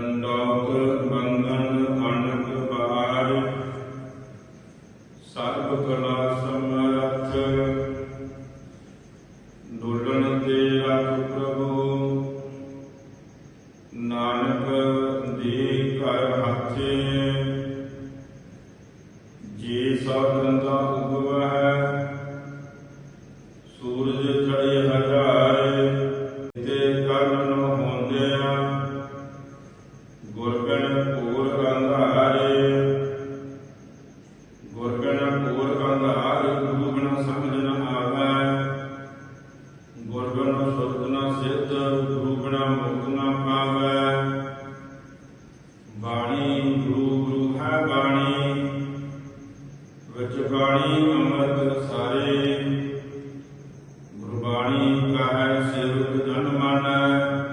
ਲੋਕ ਬੰਧਨ ਅਨਕ ਪਾਰ ਸਰਬ ਕਲਾ ਸਮਰਥ ਡੋਲਣ ਤੇ ਰਖ ਪ੍ਰਭੂ ਨਾਨਕ ਦੇ ਘਰ ਹਾਥੇ ਜੀ ਸਤੰਦਾ ਉਗਵ ਵਿੱਚ ਅੰਮ੍ਰਿਤ ਸਾਰੇ। ਗੁਰਬਾਣੀ ਕਹੈ ਸੇਵਕ ਜਨ ਮਾਨੈ।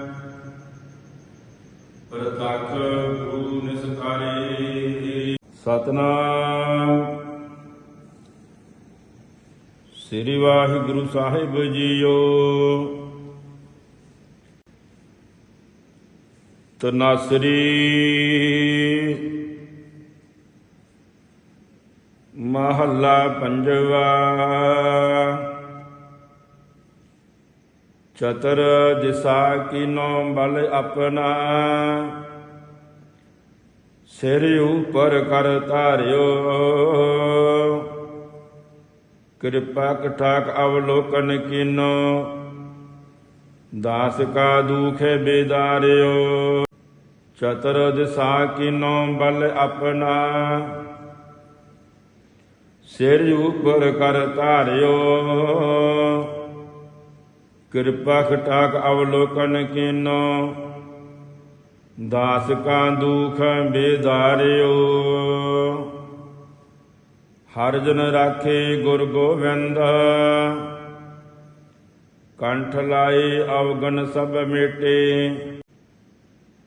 ਪ੍ਰਤੱਖ ਗੁਰੂ ਨਿਸਕਾਰੇ ਸਤਨਾਮ। ਸ੍ਰੀ ਵਾਹਿਗੁਰੂ ਸਾਹਿਬ ਜੀਓ। ਤਨਾਸਰੀ। ਮਹੱਲਾ ਪੰਜਵਾ। ਚਤਰ ਦਿਸਾ ਕੀਨੋ ਬਲ ਆਪਣਾ। ਸਿਰ ਉਪਰ ਕਰ ਧਾਰਿਓ। ਕਿਰਪਾ ਕਟਾਕ ਅਵਲੋਕਨ ਕੀਨੋ। ਦਾਸ ਕਾ ਦੁਖ ਬੇਦਾਰਿਓ। ਚਤਰ ਦਿਸਾ ਕੀਨੋ ਬਲ ਆਪਣਾ। ਸਿਰ ਉਪਰ ਕਰ ਧਾਰਿਓ। ਕਿਰਪਾ ਖਟਾਕ ਅਵਲੋਕਨ ਕੀਨੋ। ਦਾਸ ਕਾ ਦੁਖ ਬੇਦਾਰਿਓ। ਹਰ ਜਨ ਰਾਖੇ ਗੁਰ ਗੋਬਿੰਦ ਕੰਠ ਲਾਏ ਅਵਗਣ ਸਭ ਮੇਟੇ।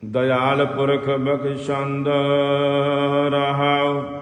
ਦਇਆਲ ਪੁਰਖ ਬਖਸ਼ੰਦ ਰਹਾਉ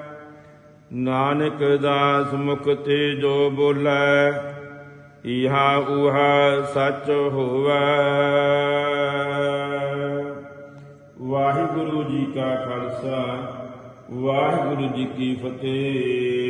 ਨਾਨਕ ਦਾਸ ਮੁਖ ਤੇ ਜੋ ਬੋਲੇ, ਇਹਾ ਉਹਾ ਸਚ ਹੋਵੇ। ਵਾਹਿਗੁਰੂ ਜੀ ਕਾ ਖਾਲਸਾ, ਵਾਹਿਗੁਰੂ ਜੀ ਕੀ ਫਤਿਹ।